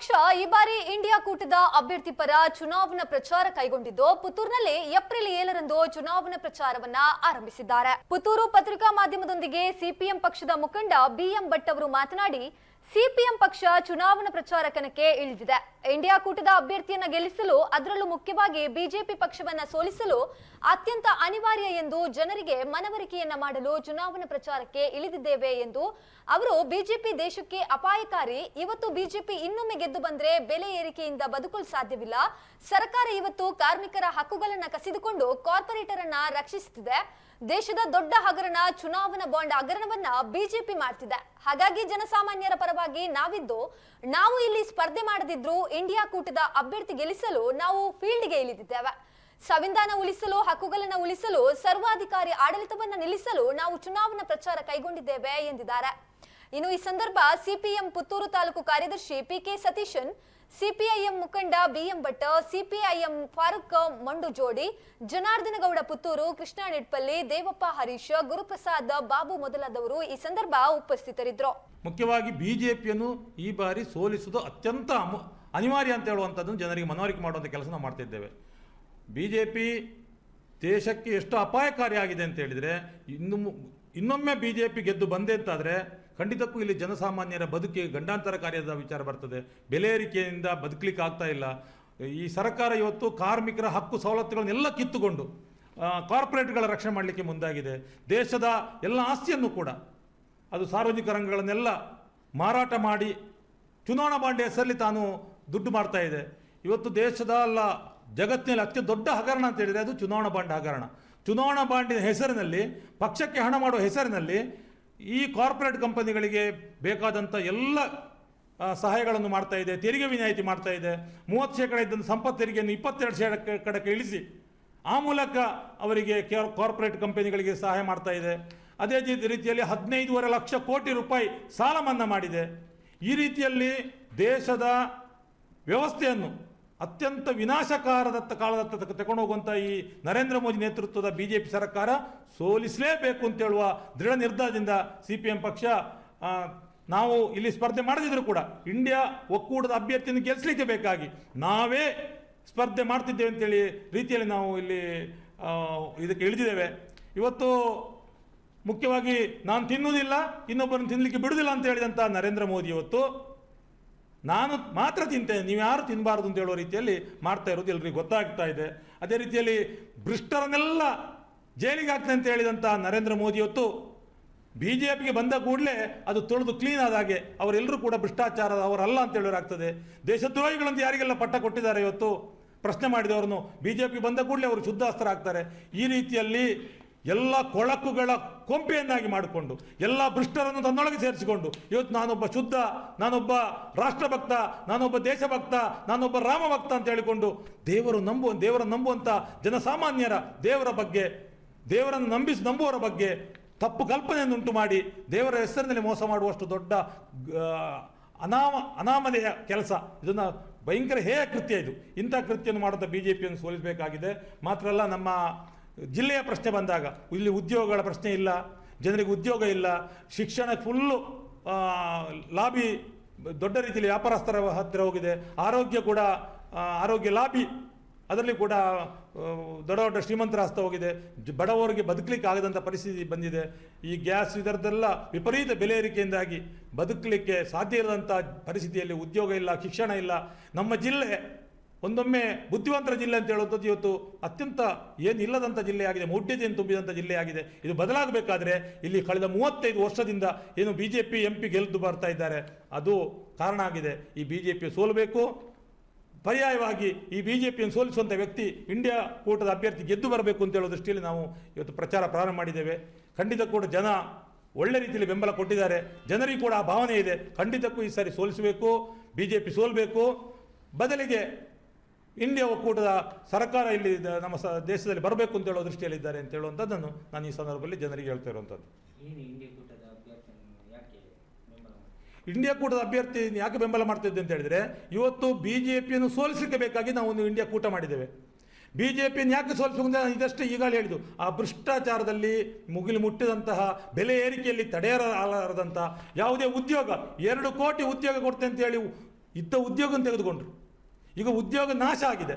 ಪಕ್ಷ ಈ ಬಾರಿ ಇಂಡಿಯಾ ಕೂಟದ ಅಭ್ಯರ್ಥಿ ಪರ ಚುನಾವಣಾ ಪ್ರಚಾರ ಕೈಗೊಂಡಿದ್ದು ಪುತ್ತೂರಿನಲ್ಲಿ ಏಪ್ರಿಲ್ ಏಳರಂದು ಚುನಾವಣಾ ಪ್ರಚಾರವನ್ನ ಆರಂಭಿಸಿದ್ದಾರೆ. ಪುತ್ತೂರು ಪತ್ರಿಕಾ ಮಾಧ್ಯಮದೊಂದಿಗೆ ಸಿಪಿಎಂ ಪಕ್ಷದ ಮುಖಂಡ ಬಿಎಂ ಭಟ್ ಅವರು ಮಾತನಾಡಿ ಸಿಪಿಎಂ ಪಕ್ಷ ಚುನಾವಣಾ ಪ್ರಚಾರ ಕಣಕ್ಕೆ ಇಳಿದಿದೆ. ಇಂಡಿಯಾ ಕೂಟದ ಅಭ್ಯರ್ಥಿಯನ್ನ ಗೆಲ್ಲಿಸಲು ಅದರಲ್ಲೂ ಮುಖ್ಯವಾಗಿ ಬಿಜೆಪಿ ಪಕ್ಷವನ್ನ ಸೋಲಿಸಲು ಅತ್ಯಂತ ಅನಿವಾರ್ಯ ಎಂದು ಜನರಿಗೆ ಮನವರಿಕೆಯನ್ನ ಮಾಡಲು ಚುನಾವಣಾ ಪ್ರಚಾರಕ್ಕೆ ಇಳಿದಿದ್ದೇವೆ ಎಂದು ಅವರು ಬಿಜೆಪಿ ದೇಶಕ್ಕೆ ಅಪಾಯಕಾರಿ, ಇವತ್ತು ಬಿಜೆಪಿ ಇನ್ನೊಮ್ಮೆ ಗೆದ್ದು ಬಂದ್ರೆ ಬೆಲೆ ಏರಿಕೆಯಿಂದ ಬದುಕಲು ಸಾಧ್ಯವಿಲ್ಲ. ಸರ್ಕಾರ ಇವತ್ತು ಕಾರ್ಮಿಕರ ಹಕ್ಕುಗಳನ್ನ ಕಸಿದುಕೊಂಡು ಕಾರ್ಪೊರೇಟರ್ ರಕ್ಷಿಸುತ್ತಿದೆ ದೇಶದ ದೊಡ್ಡ ಹಗರಣ ಚುನಾವಣಾ ಬಾಂಡ್ ಹಗರಣವನ್ನ ಬಿಜೆಪಿ ಮಾಡ್ತಿದೆ. ಹಾಗಾಗಿ ಜನಸಾಮಾನ್ಯರ ಪರವಾಗಿ ನಾವಿದ್ದು, ನಾವು ಇಲ್ಲಿ ಸ್ಪರ್ಧೆ ಮಾಡದಿದ್ರು ಇಂಡಿಯಾ ಕೂಟದ ಅಭ್ಯರ್ಥಿ ಗೆಲ್ಲಿಸಲು ನಾವು ಫೀಲ್ಡ್ಗೆ ಇಳಿದಿದ್ದೇವೆ. ಸಂವಿಧಾನ ಉಳಿಸಲು, ಹಕ್ಕುಗಳನ್ನು ಉಳಿಸಲು, ಸರ್ವಾಧಿಕಾರಿ ಆಡಳಿತವನ್ನು ನಿಲ್ಲಿಸಲು ನಾವು ಚುನಾವಣಾ ಪ್ರಚಾರ ಕೈಗೊಂಡಿದ್ದೇವೆ ಎಂದಿದ್ದಾರೆ. ಇನ್ನು ಈ ಸಂದರ್ಭ ಸಿಪಿಎಂ ಪುತ್ತೂರು ತಾಲೂಕು ಕಾರ್ಯದರ್ಶಿ ಪಿಕೆ ಸತೀಶನ್, ಸಿಪಿಐಎಂ ಮುಖಂಡ ಬಿಎಂ ಭಟ್, ಸಿಪಿಐಎಂ ಫಾರೂಕ್ ಮಂಡು ಜೋಡಿ ಗೌಡ ಪುತ್ತೂರು ಕೃಷ್ಣ ನಿಟ್ಪಲ್ಲಿ ದೇವಪ್ಪ ಹರೀಶ್, ಗುರುಪ್ರಸಾದ್ ಬಾಬು ಮೊದಲಾದವರು ಈ ಸಂದರ್ಭ ಉಪಸ್ಥಿತರಿದ್ದರು. ಮುಖ್ಯವಾಗಿ ಬಿಜೆಪಿಯನ್ನು ಈ ಬಾರಿ ಸೋಲಿಸುವುದು ಅತ್ಯಂತ ಅನಿವಾರ್ಯ ಅಂತ ಹೇಳುವಂಥದ್ದನ್ನು ಜನರಿಗೆ ಮನವರಿಕೆ ಮಾಡುವಂಥ ಕೆಲಸ ನಾವು ಮಾಡ್ತಿದ್ದೇವೆ ಬಿ ಜೆ ಪಿ ದೇಶಕ್ಕೆ ಎಷ್ಟು ಅಪಾಯಕಾರಿಯಾಗಿದೆ ಅಂತ ಹೇಳಿದರೆ, ಇನ್ನು ಇನ್ನೊಮ್ಮೆ ಬಿ ಜೆ ಪಿ ಗೆದ್ದು ಬಂದೆ ಅಂತಾದರೆ ಖಂಡಿತಕ್ಕೂ ಇಲ್ಲಿ ಜನಸಾಮಾನ್ಯರ ಬದುಕಿಗೆ ಗಂಡಾಂತರಕಾರಿಯಾದ ವಿಚಾರ ಬರ್ತದೆ. ಬೆಲೆ ಏರಿಕೆಯಿಂದ ಬದುಕಲಿಕ್ಕೆ ಆಗ್ತಾ ಇಲ್ಲ. ಈ ಸರ್ಕಾರ ಇವತ್ತು ಕಾರ್ಮಿಕರ ಹಕ್ಕು ಸವಲತ್ತುಗಳನ್ನೆಲ್ಲ ಕಿತ್ತುಕೊಂಡು ಕಾರ್ಪೊರೇಟ್ಗಳ ರಕ್ಷಣೆ ಮಾಡಲಿಕ್ಕೆ ಮುಂದಾಗಿದೆ. ದೇಶದ ಎಲ್ಲ ಆಸ್ತಿಯನ್ನು ಕೂಡ ಅದು ಸಾರ್ವಜನಿಕ ರಂಗಗಳನ್ನೆಲ್ಲ ಮಾರಾಟ ಮಾಡಿ ಚುನಾವಣಾ ಬಾಂಡ್ ಹೆಸರಲ್ಲಿ ತಾನು ದುಡ್ಡು ಮಾಡ್ತಾ ಇದೆ. ಇವತ್ತು ದೇಶದ ಅಲ್ಲ ಜಗತ್ತಿನಲ್ಲಿ ಅತ್ಯಂತ ದೊಡ್ಡ ಹಗರಣ ಅಂತ ಹೇಳಿದರೆ ಅದು ಚುನಾವಣಾ ಬಾಂಡ್ ಹಗರಣ. ಚುನಾವಣಾ ಬಾಂಡಿನ ಹೆಸರಿನಲ್ಲಿ, ಪಕ್ಷಕ್ಕೆ ಹಣ ಮಾಡುವ ಹೆಸರಿನಲ್ಲಿ ಈ ಕಾರ್ಪೊರೇಟ್ ಕಂಪನಿಗಳಿಗೆ ಬೇಕಾದಂಥ ಎಲ್ಲ ಸಹಾಯಗಳನ್ನು ಮಾಡ್ತಾ ಇದೆ, ತೆರಿಗೆ ವಿನಾಯಿತಿ ಮಾಡ್ತಾ ಇದೆ. ಮೂವತ್ತು ಶೇಕಡ ಇದ್ದಂಥ ಸಂಪತ್ತು ತೆರಿಗೆಯನ್ನು ಇಪ್ಪತ್ತೆರಡು ಶೇಕಡ ಕಡೆಗೆ ಇಳಿಸಿ ಆ ಮೂಲಕ ಅವರಿಗೆ ಕಾರ್ಪೊರೇಟ್ ಕಂಪನಿಗಳಿಗೆ ಸಹಾಯ ಮಾಡ್ತಾ ಇದೆ. ಅದೇ ರೀತಿಯಲ್ಲಿ ಹದಿನೈದೂವರೆ ಲಕ್ಷ ಕೋಟಿ ರೂಪಾಯಿ ಸಾಲ ಮನ್ನಾ ಮಾಡಿದೆ. ಈ ರೀತಿಯಲ್ಲಿ ದೇಶದ ವ್ಯವಸ್ಥೆಯನ್ನು ಅತ್ಯಂತ ವಿನಾಶಕಾರದತ್ತ ಕಾಲದತ್ತ ತಕ- ತಗೊಂಡು ಹೋಗುವಂಥ ಈ ನರೇಂದ್ರ ಮೋದಿ ನೇತೃತ್ವದ ಬಿ ಜೆ ಪಿ ಸರ್ಕಾರ ಸೋಲಿಸಲೇಬೇಕು ಅಂತ ಹೇಳುವ ದೃಢ ನಿರ್ಧಾರದಿಂದ ಸಿ ಪಿ ಎಂ ಪಕ್ಷ ನಾವು ಇಲ್ಲಿ ಸ್ಪರ್ಧೆ ಮಾಡದಿದ್ರು ಕೂಡ ಇಂಡಿಯಾ ಒಕ್ಕೂಟದ ಅಭ್ಯರ್ಥಿಯನ್ನು ಗೆಲ್ಲಿಸಲಿಕ್ಕೆ ಬೇಕಾಗಿ ನಾವೇ ಸ್ಪರ್ಧೆ ಮಾಡ್ತಿದ್ದೇವೆ ಅಂತೇಳಿ ರೀತಿಯಲ್ಲಿ ನಾವು ಇಲ್ಲಿ ಇದಕ್ಕೆ ಇಳಿದಿದ್ದೇವೆ. ಇವತ್ತು ಮುಖ್ಯವಾಗಿ ನಾನು ತಿನ್ನುವುದಿಲ್ಲ, ಇನ್ನೊಬ್ಬರನ್ನು ತಿನ್ನಲಿಕ್ಕೆ ಬಿಡುವುದಿಲ್ಲ ಅಂತ ಹೇಳಿದಂಥ ನರೇಂದ್ರ ಮೋದಿ ಇವತ್ತು ನಾನು ಮಾತ್ರ ತಿಂತೇನೆ ನೀವು ಯಾರು ತಿನ್ನಬಾರ್ದು ಅಂತ ಹೇಳುವ ರೀತಿಯಲ್ಲಿ ಮಾಡ್ತಾ ಇರೋದು ಎಲ್ರಿಗೂ ಗೊತ್ತಾಗ್ತಾ ಇದೆ. ಅದೇ ರೀತಿಯಲ್ಲಿ ಭ್ರಷ್ಟರನ್ನೆಲ್ಲ ಜೈಲಿಗೆ ಹಾಕ್ತೇನೆ ಅಂತ ಹೇಳಿದಂಥ ನರೇಂದ್ರ ಮೋದಿ ಹೊತ್ತು ಬಿ ಜೆ ಪಿಗೆ ಬಂದ ಕೂಡಲೇ ಅದು ತೊಳೆದು ಕ್ಲೀನ್ ಆದಾಗೆ ಅವರೆಲ್ಲರೂ ಕೂಡ ಭ್ರಷ್ಟಾಚಾರ ಅವರಲ್ಲ ಅಂತ ಹೇಳೋರಾಗ್ತದೆ ದೇಶದ್ರೋಹಿಗಳಂತ ಯಾರಿಗೆಲ್ಲ ಪಟ್ಟ ಕೊಟ್ಟಿದ್ದಾರೆ ಇವತ್ತು? ಪ್ರಶ್ನೆ ಮಾಡಿದವರನ್ನು. ಬಿ ಜೆ ಪಿ ಬಂದ ಕೂಡಲೇ ಅವರು ಶುದ್ಧಾಸ್ತರಾಗ್ತಾರೆ ಈ ರೀತಿಯಲ್ಲಿ ಎಲ್ಲ ಕೊಳಕುಗಳ ಕೊಂಪೆಯನ್ನಾಗಿ ಮಾಡಿಕೊಂಡು, ಎಲ್ಲ ಭ್ರಷ್ಟರನ್ನು ತನ್ನೊಳಗೆ ಸೇರಿಸಿಕೊಂಡು, ಇವತ್ತು ನಾನೊಬ್ಬ ಶುದ್ಧ, ನಾನೊಬ್ಬ ರಾಷ್ಟ್ರಭಕ್ತ, ನಾನೊಬ್ಬ ದೇಶಭಕ್ತ, ನಾನೊಬ್ಬ ರಾಮಭಕ್ತ ಅಂತ ಹೇಳಿಕೊಂಡು ದೇವರು ನಂಬುವ ದೇವರ ನಂಬುವಂಥ ಜನಸಾಮಾನ್ಯರ ದೇವರ ಬಗ್ಗೆ, ದೇವರನ್ನು ನಂಬಿಸಿ ನಂಬುವವರ ಬಗ್ಗೆ ತಪ್ಪು ಕಲ್ಪನೆಯನ್ನು ಉಂಟು ಮಾಡಿ, ದೇವರ ಹೆಸರಿನಲ್ಲಿ ಮೋಸ ಮಾಡುವಷ್ಟು ದೊಡ್ಡ ಅನಾಮ, ಅನಾಮಧೇಯ ಕೆಲಸ. ಇದನ್ನು ಭಯಂಕರ ಹೇಯ ಕೃತ್ಯ ಇದು. ಇಂಥ ಕೃತ್ಯವನ್ನು ಮಾಡುತ್ತಾ ಬಿ ಜೆ ಪಿಯನ್ನು ಸೋಲಿಸಬೇಕಾಗಿದೆ. ಮಾತ್ರ ಅಲ್ಲ, ನಮ್ಮ ಜಿಲ್ಲೆಯ ಪ್ರಶ್ನೆ ಬಂದಾಗ, ಇಲ್ಲಿ ಉದ್ಯೋಗಗಳ ಪ್ರಶ್ನೆ ಇಲ್ಲ, ಜನರಿಗೆ ಉದ್ಯೋಗ ಇಲ್ಲ, ಶಿಕ್ಷಣ ಫುಲ್ಲು ಲಾಬಿ, ದೊಡ್ಡ ರೀತಿಯಲ್ಲಿ ವ್ಯಾಪಾರಸ್ಥರ ಹತ್ತಿರ ಹೋಗಿದೆ, ಆರೋಗ್ಯ ಕೂಡ ಆರೋಗ್ಯ ಲಾಬಿ, ಅದರಲ್ಲಿ ಕೂಡ ದೊಡ್ಡ ದೊಡ್ಡ ಶ್ರೀಮಂತರ ಹಸ್ತ ಹೋಗಿದೆ ಬಡವರಿಗೆ ಬದುಕಲಿಕ್ಕೆ ಆಗದಂಥ ಪರಿಸ್ಥಿತಿ ಬಂದಿದೆ, ಈ ಗ್ಯಾಸ್ ಇದರದ್ದೆಲ್ಲ ವಿಪರೀತ ಬೆಲೆ ಏರಿಕೆಯಿಂದಾಗಿ ಬದುಕಲಿಕ್ಕೆ ಸಾಧ್ಯ ಇಲ್ಲದಂಥ ಪರಿಸ್ಥಿತಿಯಲ್ಲಿ ಉದ್ಯೋಗ ಇಲ್ಲ, ಶಿಕ್ಷಣ ಇಲ್ಲ, ನಮ್ಮ ಜಿಲ್ಲೆ ಒಂದೊಮ್ಮೆ ಬುದ್ಧಿವಂತರ ಜಿಲ್ಲೆ ಅಂತ ಹೇಳುವಂಥದ್ದು ಇವತ್ತು ಅತ್ಯಂತ ಏನಿಲ್ಲದಂಥ ಜಿಲ್ಲೆಯಾಗಿದೆ ಮೌಢ್ಯತೆಯನ್ನು ತುಂಬಿದಂಥ ಜಿಲ್ಲೆಯಾಗಿದೆ. ಇದು ಬದಲಾಗಬೇಕಾದ್ರೆ ಇಲ್ಲಿ ಕಳೆದ ಮೂವತ್ತೈದು ವರ್ಷದಿಂದ ಏನು B J P M P ಗೆದ್ದು ಬರ್ತಾ ಇದ್ದಾರೆ. ಅದು ಕಾರಣ ಆಗಿದೆ. ಈ ಬಿ ಜೆ ಪಿ ಸೋಲಬೇಕು. ಪರ್ಯಾಯವಾಗಿ ಈ ಬಿ ಜೆ ಪಿಯನ್ನು ಸೋಲಿಸುವಂಥ ವ್ಯಕ್ತಿ ಇಂಡಿಯಾ ಕೂಟದ ಅಭ್ಯರ್ಥಿ ಗೆದ್ದು ಬರಬೇಕು ಅಂತ ಹೇಳೋ ದೃಷ್ಟಿಯಲ್ಲಿ ನಾವು ಇವತ್ತು ಪ್ರಚಾರ ಪ್ರಾರಂಭ ಮಾಡಿದ್ದೇವೆ. ಖಂಡಿತ ಕೂಡ ಜನ ಒಳ್ಳೆ ರೀತಿಯಲ್ಲಿ ಬೆಂಬಲ ಕೊಟ್ಟಿದ್ದಾರೆ. ಜನರಿಗೆ ಕೂಡ ಆ ಭಾವನೆ ಇದೆ. ಖಂಡಿತಕ್ಕೂ ಈ ಸಾರಿ ಸೋಲಿಸಬೇಕು. ಬಿ ಜೆ ಪಿ ಸೋಲಬೇಕು. ಬದಲಿಗೆ ಇಂಡಿಯಾ ಒಕ್ಕೂಟದ ಸರ್ಕಾರ ಇಲ್ಲಿ ನಮ್ಮ ಸ ದೇಶದಲ್ಲಿ ಬರಬೇಕು ಅಂತ ಹೇಳೋ ದೃಷ್ಟಿಯಲ್ಲಿದ್ದಾರೆ ಅಂತ ಹೇಳುವಂಥದ್ದನ್ನು ನಾನು ಈ ಸಂದರ್ಭದಲ್ಲಿ ಜನರಿಗೆ ಹೇಳ್ತಾ ಇರುವಂಥದ್ದು. ಇಂಡಿಯಾ ಕೂಟದ ಅಭ್ಯರ್ಥಿ ಯಾಕೆ ಬೆಂಬಲ ಮಾಡ್ತಿದ್ದೆ ಅಂತ ಹೇಳಿದರೆ ಇವತ್ತು ಬಿ ಜೆ ಪಿಯನ್ನು ಸೋಲಿಸಲಿಕ್ಕೆ ಬೇಕಾಗಿ ನಾವು ಒಂದು ಇಂಡಿಯಾ ಕೂಟ ಮಾಡಿದ್ದೇವೆ. ಬಿ ಜೆ ಪಿಯನ್ನು ಯಾಕೆ ಸೋಲಿಸಬೇಕು ಅಂತ ನಾನು ಇದಷ್ಟೇ ಈಗಾಗಲೇ ಹೇಳಿದ್ದು. ಆ ಭ್ರಷ್ಟಾಚಾರದಲ್ಲಿ ಮುಗಿಲು ಮುಟ್ಟಿದಂತಹ ಬೆಲೆ ಏರಿಕೆಯಲ್ಲಿ ತಡೆಯಲಾರದಂತಹ ಯಾವುದೇ ಉದ್ಯೋಗ ಎರಡು ಕೋಟಿ ಉದ್ಯೋಗ ಕೊಡ್ತೆ ಅಂತ ಹೇಳಿ ಇದ್ದ ಉದ್ಯೋಗ ತೆಗೆದುಕೊಂಡ್ರು. ಈಗ ಉದ್ಯೋಗ ನಾಶ ಆಗಿದೆ.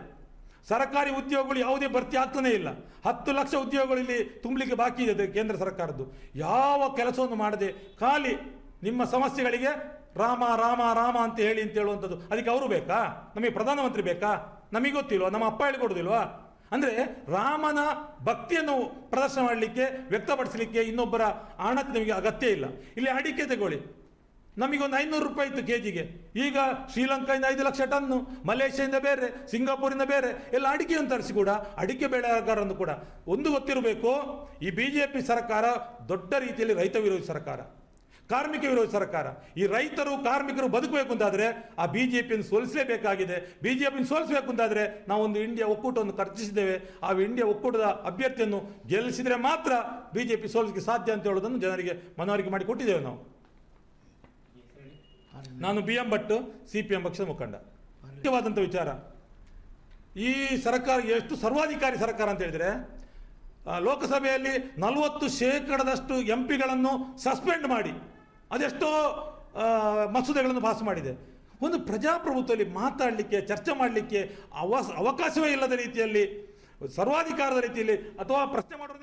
ಸರ್ಕಾರಿ ಉದ್ಯೋಗಗಳು ಯಾವುದೇ ಭರ್ತಿ ಆಗ್ತಾನೇ ಇಲ್ಲ. ಹತ್ತು ಲಕ್ಷ ಉದ್ಯೋಗಗಳು ಇಲ್ಲಿ ತುಂಬಲಿಕ್ಕೆ ಬಾಕಿ ಇದೆ ಕೇಂದ್ರ ಸರ್ಕಾರದ್ದು. ಯಾವ ಕೆಲಸವನ್ನು ಮಾಡದೆ ಖಾಲಿ ನಿಮ್ಮ ಸಮಸ್ಯೆಗಳಿಗೆ ರಾಮ ರಾಮ ರಾಮ ಅಂತ ಹೇಳಿ ಅಂತ ಹೇಳುವಂಥದ್ದು ಅದಕ್ಕೆ ಅವರು ಬೇಕಾ? ನಮಗೆ ಪ್ರಧಾನಮಂತ್ರಿ ಬೇಕಾ? ನಮಗೆ ಗೊತ್ತಿಲ್ವಾ? ನಮ್ಮ ಅಪ್ಪ ಹೇಳಿಕೊಡೋದಿಲ್ವಾ? ಅಂದರೆ ರಾಮನ ಭಕ್ತಿಯನ್ನು ಪ್ರದರ್ಶನ ಮಾಡಲಿಕ್ಕೆ ವ್ಯಕ್ತಪಡಿಸಲಿಕ್ಕೆ ಇನ್ನೊಬ್ಬರ ಆಣಕ್ಕೆ ನಿಮಗೆ ಅಗತ್ಯ ಇಲ್ಲ. ಇಲ್ಲಿ ಅಡಿಕೆ ತಗೊಳ್ಳಿ. ನಮಗೊಂದು ಐನೂರು ರೂಪಾಯಿ ಇತ್ತು ಕೆ ಜಿಗೆ ಈಗ ಶ್ರೀಲಂಕಾಯಿಂದ ಐದು ಲಕ್ಷ ಟನ್ನು ಮಲೇಷ್ಯಾದಿಂದ ಬೇರೆ, ಸಿಂಗಾಪುರಿಂದ ಬೇರೆ, ಎಲ್ಲ ಅಡಿಕೆಯನ್ನು ತರಿಸಿ ಕೂಡ, ಅಡಿಕೆ ಬೆಳೆಗಾರರನ್ನು ಕೂಡ. ಒಂದು ಗೊತ್ತಿರಬೇಕು, ಈ ಬಿ ಜೆ ಪಿ ಸರ್ಕಾರ ದೊಡ್ಡ ರೀತಿಯಲ್ಲಿ ರೈತ ವಿರೋಧಿ ಸರ್ಕಾರ, ಕಾರ್ಮಿಕ ವಿರೋಧಿ ಸರ್ಕಾರ. ಈ ರೈತರು, ಕಾರ್ಮಿಕರು ಬದುಕಬೇಕು ಅಂತಾದರೆ ಆ ಬಿ ಜೆ ಪಿಯನ್ನು ಸೋಲಿಸಲೇಬೇಕಾಗಿದೆ. ಬಿ ಜೆ ಪಿಯನ್ನು ಸೋಲಿಸಬೇಕು ನಾವು ನಾವೊಂದು ಇಂಡಿಯಾ ಒಕ್ಕೂಟವನ್ನು ಖರ್ಚಿಸಿದ್ದೇವೆ ಆ ಇಂಡಿಯಾ ಒಕ್ಕೂಟದ ಅಭ್ಯರ್ಥಿಯನ್ನು ಗೆಲ್ಲಿಸಿದರೆ ಮಾತ್ರ ಬಿ ಜೆ ಪಿ ಸೋಲಿಸಲಿಕ್ಕೆ ಸಾಧ್ಯ ಅಂತ ಹೇಳೋದನ್ನು ಜನರಿಗೆ ಮನವರಿಕೆ ಮಾಡಿ ಕೊಟ್ಟಿದ್ದೇವೆ ನಾವು. ನಾನು B M Bhat, C P M ಪಕ್ಷದ ಮುಖಂಡ. ಮುಖ್ಯವಾದಂಥ ವಿಚಾರ. ಈ ಸರ್ಕಾರ, ಎಷ್ಟು ಸರ್ವಾಧಿಕಾರಿ ಸರ್ಕಾರ ಅಂತ ಹೇಳಿದರೆ ಲೋಕಸಭೆಯಲ್ಲಿ ನಲವತ್ತು ಶೇಕಡದಷ್ಟು ಎಂ ಪಿಗಳನ್ನು ಸಸ್ಪೆಂಡ್ ಮಾಡಿ, ಅದೆಷ್ಟೋ ಮಸೂದೆಗಳನ್ನು ಪಾಸ್ ಮಾಡಿದೆ. ಒಂದು ಪ್ರಜಾಪ್ರಭುತ್ವದಲ್ಲಿ ಮಾತಾಡಲಿಕ್ಕೆ, ಚರ್ಚೆ ಮಾಡಲಿಕ್ಕೆ ಅವ ಅವಕಾಶವೇ ಇಲ್ಲದ ರೀತಿಯಲ್ಲಿ, ಸರ್ವಾಧಿಕಾರದ ರೀತಿಯಲ್ಲಿ ಅಥವಾ ಪ್ರಶ್ನೆ ಮಾಡುವ